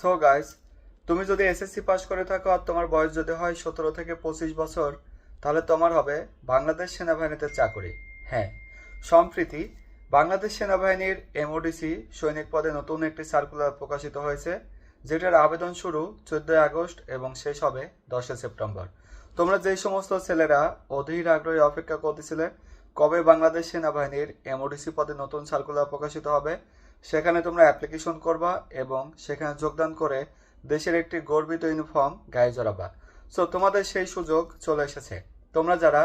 So guys তুমি যদি SSC pass করে থাকো আর তোমার বয়স যদি হয় সতেরো থেকে পঁচিশ বছর, তাহলে তোমার হবে বাংলাদেশ সেনাবাহিনীতে চাকরি। হ্যাঁ সম্প্রীতি, বাংলাদেশ সেনাবাহিনীর এমওডিসি সৈনিক পদে নতুন একটি সার্কুলার প্রকাশিত হয়েছে, যেটার আবেদন শুরু চোদ্দই আগস্ট এবং শেষ হবে দশই সেপ্টেম্বর। তোমরা যেই সমস্ত ছেলেরা অধীর আগ্রহে অপেক্ষা করতেছিলে, কবে বাংলাদেশ সেনাবাহিনীর এমওডিসি পদে নতুন সার্কুলার প্রকাশিত হবে সেখানে তোমরা অ্যাপ্লিকেশন করবা এবং সেখানে যোগদান করে দেশের একটি গর্বিত ইউনিফর্ম গায়ে জড়াবা। সো তোমাদের সেই সুযোগ চলে এসেছে। তোমরা যারা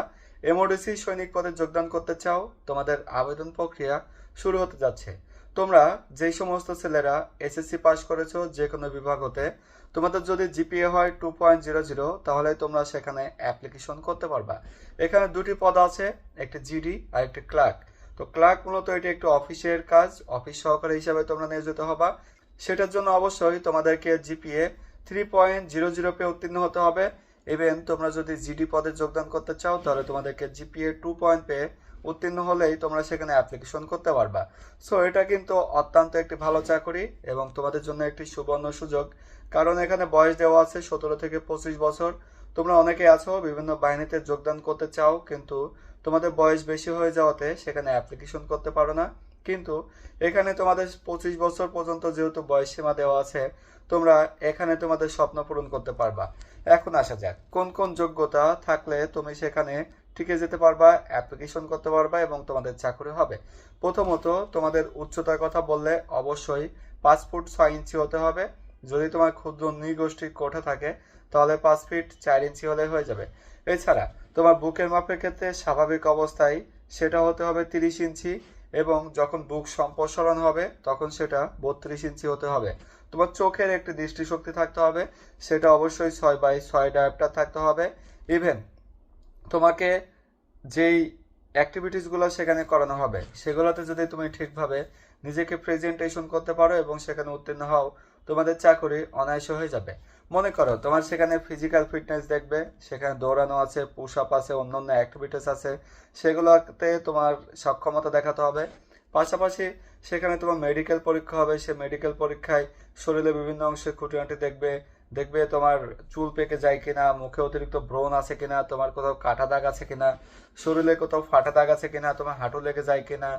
এমওডিসি সৈনিক পদে যোগদান করতে চাও, তোমাদের আবেদন প্রক্রিয়া শুরু হতে যাচ্ছে। তোমরা যেই সমস্ত ছেলেরা এসএসসি পাস করেছ যে কোনো বিভাগ হতে, তোমাদের যদি জিপিএ হয় টু পয়েন্ট জিরো জিরো তাহলে তোমরা সেখানে অ্যাপ্লিকেশন করতে পারবা। এখানে দুটি পদ আছে, একটি জিডি আর একটি ক্লার্ক তো ক্লার্ক মূলত এটি একটি অফিসের কাজ, অফিস সহকারী হিসাবে তোমরা নিয়োজিত হবা। সেটার জন্য অবশ্যই তোমাদেরকে GPA three point zero zero pay উত্তীর্ণ হতে হবে। ইভেন তোমরা যদি জিডি পদে যোগদান করতে চাও, তাহলে তোমাদেরকে জিপিএ টু পয়েন্ট পে উত্তীর্ণ হলেই তোমরা সেখানে অ্যাপ্লিকেশন করতে পারবা। সো এটা কিন্তু অত্যন্ত একটি ভালো চাকরি এবং তোমাদের জন্য একটি সুবর্ণ সুযোগ। কারণ এখানে বয়স দেওয়া আছে সতেরো থেকে পঁচিশ বছর। তোমরা অনেকে আছো, বিভিন্ন বাহিনীতে যোগদান করতে চাও, কিন্তু তোমাদের বয়স বেশি হয়ে যাওয়াতে সেখানে অ্যাপ্লিকেশন করতে পারো না। কিন্তু এখানে তোমাদের পঁচিশ বছর পর্যন্ত যেহেতু বয়স সীমা দেওয়া আছে, তোমরা এখানে তোমাদের স্বপ্ন পূরণ করতে পারবা। এখন আসা যাক, কোন কোন যোগ্যতা থাকলে তুমি সেখানে টিকে যেতে পারবা অ্যাপ্লিকেশন করতে পারবা এবং তোমাদের চাকরি হবে। প্রথমত তোমাদের উচ্চতার কথা বললে অবশ্যই পাসপোর্ট ছয় ইঞ্চি হতে হবে। যদি তোমার ক্ষুদ্র নৃগোষ্ঠীর কোঠা থাকে তাহলে পাঁচ ফিট চার ইঞ্চি হলে হয়ে যাবে। এছাড়া তোমার বুকের মাপের ক্ষেত্রে স্বাভাবিক অবস্থায় সেটা হতে হবে তিরিশ ইঞ্চি এবং যখন বুক সম্প্রসারণ হবে তখন সেটা বত্রিশ ইঞ্চি হতে হবে। তোমার চোখের একটি দৃষ্টিশক্তি থাকতে হবে, সেটা অবশ্যই ছয় বাই ছয় ডায়াপ্টার থাকতে হবে। ইভেন তোমাকে যেই অ্যাক্টিভিটিসগুলো সেখানে করানো হবে, সেগুলোতে যদি তুমি ঠিকভাবে নিজেকে প্রেজেন্টেশন করতে পারো এবং সেখানে উত্তীর্ণ হও তোমাদের চাকরি অনায়াসে হয়ে যাবে। মনে করো, তোমার সেখানে ফিজিক্যাল ফিটনেস দেখবে, সেখানে দৌড়ানো আছে পুশ আপ আছে, অন্যান্য অ্যাক্টিভিটিস আছে, সেগুলোতে তোমার সক্ষমতা দেখাতে হবে। পাশাপাশি সেখানে তোমার মেডিকেল পরীক্ষা হবে, সে মেডিকেল পরীক্ষায় শরীরে বিভিন্ন অংশে খুঁটিনাটি দেখবে দেখবে তোমার চুল পেকে যায় কিনা, মুখে অতিরিক্ত ব্রণ আছে কিনা, তোমার কোথাও কাটা দাগ আছে কিনা, শরীরে কোথাও ফাটা দাগ আছে কিনা, তোমার হাঁটু লেগে যায় কিনা,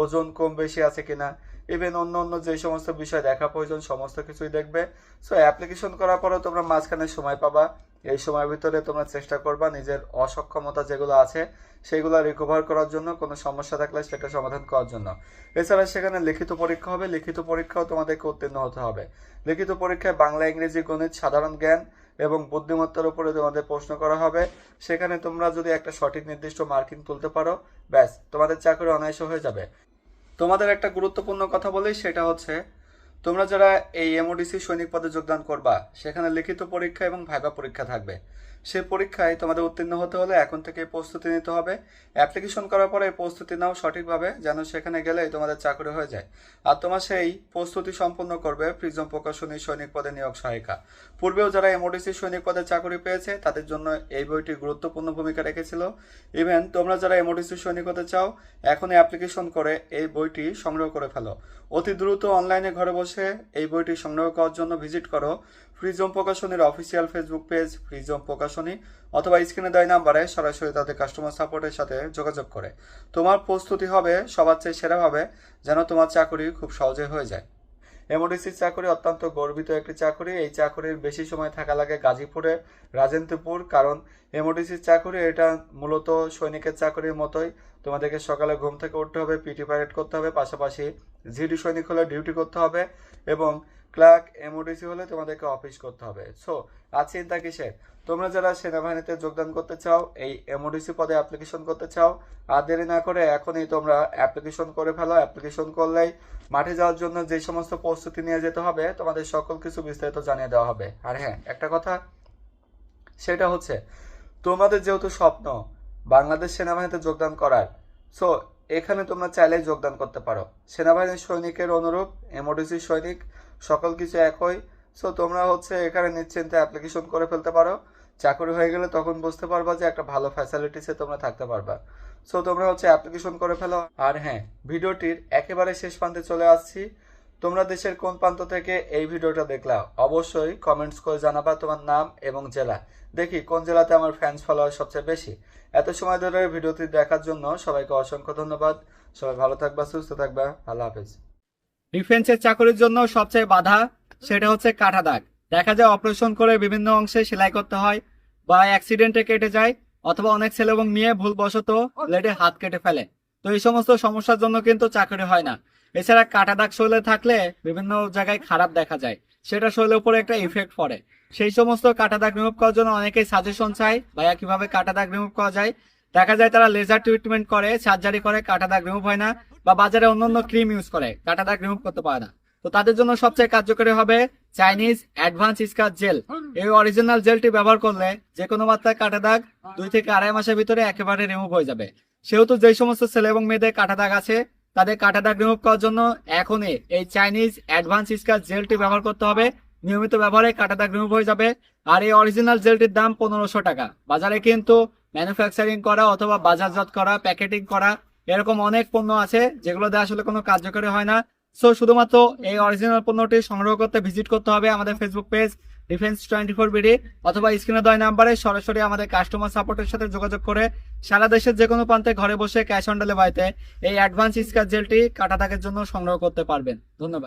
ওজন কম বেশি আছে কিনা ইভেন অন্য অন্য যে সমস্ত বিষয় দেখা প্রয়োজন, সমস্ত কিছুই দেখবে। সো অ্যাপ্লিকেশন করার পরেও তোমরা মাঝখানে সময় পাবা। এই সময়ের ভিতরে তোমরা চেষ্টা করবা নিজের অসক্ষমতা যেগুলো আছে, সেগুলো রিকভার করার জন্য, কোনো সমস্যা থাকলে সেটা সমাধান করার জন্য। এছাড়া সেখানে লিখিত পরীক্ষা হবে। লিখিত পরীক্ষাও তোমাদেরকে উত্তীর্ণ হতে হবে। লিখিত পরীক্ষায় বাংলা, ইংরেজি, গণিত, সাধারণ জ্ঞান এবং বুদ্ধিমত্তার উপরে তোমাদের প্রশ্ন করা হবে। সেখানে তোমরা যদি একটা সঠিক নির্দিষ্ট মার্কিং তুলতে পারো, ব্যাস, তোমাদের চাকরি অনায়াসে হয়ে যাবে। তোমাদের একটা গুরুত্বপূর্ণ কথা বলি, সেটা হচ্ছে তোমরা যারা এই এমওডিসি সৈনিক পদে যোগদান করবা, সেখানে লিখিত পরীক্ষা এবং ভাইবা পরীক্ষা থাকবে। সেই পরীক্ষায় তোমাদের উত্তীর্ণ হতে হলে এখন থেকে প্রস্তুতি নিতে হবে। অ্যাপ্লিকেশন করার পরে প্রস্তুতি নাও সঠিকভাবে, যেন সেখানে গেলেই তোমাদের চাকরি হয়ে যায়। আর তোমার সেই প্রস্তুতি সম্পন্ন করবে প্রিজম প্রকাশনী সৈনিক পদে নিয়োগ সহায়িকা। পূর্বেও যারা এমওডিসি সৈনিক পদে চাকরি পেয়েছে, তাদের জন্য এই বইটি গুরুত্বপূর্ণ ভূমিকা রেখেছিল। ইভেন তোমরা যারা এমওডিসি সৈনিক হতে চাও, এখনই অ্যাপ্লিকেশন করে এই বইটি সংগ্রহ করে ফেলো। অতি দ্রুত অনলাইনে ঘরে বসে এই বইটি সংগ্রহ করার জন্য ভিজিট করো। ফ্রিজম প্রকাশনীর official Facebook page Frism Prokashoni অথবা স্ক্রিনে দেয় নাম্বারে সরাসরি তাদের কাস্টমার সাপোর্টের সাথে যোগাযোগ করে। তোমার প্রস্তুতি হবে সবার চেয়ে সেরাভাবে যেন তোমার চাকরি খুব সহজে হয়ে যায়। এমওডিসির চাকরি অত্যন্ত গর্বিত একটি চাকরি। এই চাকরির বেশি সময় থাকা লাগে গাজীপুরে, রাজেন্দ্রপুর, কারণ এমওডিসির চাকরি এটা মূলত সৈনিকের চাকরির মতোই। তোমাদেরকে সকালে ঘুম থেকে উঠতে হবে, পিটি প্যারেড করতে হবে, পাশাপাশি জিডি সৈনিক হলে ডিউটি করতে হবে এবং ক্লার্ক এমওডিসি হলে তোমাদেরকে অফিস করতে হবে। সো আর চিন্তা কিসের তোমরা যারা সেনাবাহিনীতে যোগদান করতে চাও, এই এমওডিসি পদে অ্যাপ্লিকেশন করতে চাও, আর দেরি না করে এখনই তোমরা অ্যাপ্লিকেশন করে ফেলো। অ্যাপ্লিকেশন করলেই মাঠে যাওয়ার জন্য যে সমস্ত প্রস্তুতি নিয়ে যেতে হবে, তোমাদের সকল কিছু বিস্তারিত জানিয়ে দেওয়া হবে। আর হ্যাঁ একটা কথা, সেটা হচ্ছে, তোমাদের যেহেতু স্বপ্ন বাংলাদেশ সেনাবাহিনীতে যোগদান করার সো এখানে তোমরা চাইলেই যোগদান করতে পারো। সেনাবাহিনীর সৈনিকের অনুরূপ এমওডিসি সৈনিক সকল কিছু একই। সো তোমরা হচ্ছে এখানে নিশ্চিন্তে অ্যাপ্লিকেশন করে ফেলতে পারো। চাকরি হয়ে গেলে তখন বুঝতে পারবা যে একটা ভালো ফ্যাসিলিটিসে তোমরা থাকতে পারবা। সো তোমরা হচ্ছে অ্যাপ্লিকেশন করে ফেলো। আর হ্যাঁ ভিডিওটির একেবারে শেষ প্রান্তে চলে আসছি। তোমরা দেশের কোন প্রান্ত থেকে এই ভিডিওটা দেখলা, অবশ্যই কমেন্টস করে জানাবা তোমার নাম এবং জেলা। দেখি কোন জেলাতে আমার ফ্যান্স ফলোয়ার সবচেয়ে বেশি। এত সময় ধরে ভিডিওটি দেখার জন্য সবাইকে অসংখ্য ধন্যবাদ। সবাই ভালো থাকবা, সুস্থ থাকবা। আল্লাহ হাফেজ। ডিফেন্সের চাকরির জন্য সবচেয়ে বাধা সেটা হচ্ছে কাটা দাগ। দেখা যায় অপারেশন করে বিভিন্ন অংশে সেলাই করতে হয় বা অ্যাক্সিডেন্টে কেটে যায় অথবা অনেক ছেলে এবং মেয়ে ভুলবশত ব্লেডে হাত কেটে ফেলে। তো এই সমস্ত সমস্যার জন্য কিন্তু চাকরি হয় না। এছাড়া কাটা দাগ শরীরে থাকলে বিভিন্ন জায়গায় খারাপ দেখা যায়। সেটা শরীরের উপরে একটা ইফেক্ট পড়ে। সেই সমস্ত কাটা দাগ রিমুভ করার জন্য অনেকেই সাজেশন চায় ভাইয়া কীভাবে কাটা দাগ রিমুভ করা যায়। দেখা যায় তারা লেজার ট্রিটমেন্ট করে সার্জারি করে কাটা দাগ রিমুভ হয় না বা বাজারে অন্যান্য ক্রিম ইউজ করে কাটা দাগ রিমুভ করতে পারে না। তো তাদের জন্য সবচেয়ে কার্যকরী হবে চাইনিজ অ্যাডভান্স স্কার জেল এই অরিজিনাল জেলটি ব্যবহার করলে যে কোনো মাত্রায় কাটা দাগ দুই থেকে আড়াই মাসের ভিতরে একেবারে রিমুভ হয়ে যাবে। সেহেতু যে সমস্ত ছেলে এবং মেয়েদের কাটা দাগ আছে, তাদের কাটা দাগ রিমুভ করার জন্য এখনই এই চাইনিজ অ্যাডভান্স স্কার জেলটি ব্যবহার করতে হবে। নিয়মিত ব্যবহারে কাটা দাগ রিমুভ হয়ে যাবে। আর এই অরিজিনাল জেলটির দাম পনেরোশো টাকা। বাজারে কিন্তু ম্যানুফ্যাকচারিং করা অথবা বাজারজাত করা প্যাকেটিং করা, এরকম অনেক পণ্য আছে যেগুলো দিয়ে আসলে কোনো কার্যকরী হয় না। সো শুধুমাত্র এই অরিজিনাল পণ্যটি সংগ্রহ করতে ভিজিট করতে হবে আমাদের Facebook page defence twenty four BD অথবা স্ক্রিনে দেওয়া নাম্বারে সরাসরি আমাদের কাস্টমার সাপোর্টের সাথে যোগাযোগ করে সারা দেশের যে কোনো প্রান্তে ঘরে বসে ক্যাশ অন ডেলিভারিতে এই অ্যাডভান্স স্কার জেলটি কাটা দাগের জন্য সংগ্রহ করতে পারবেন। ধন্যবাদ।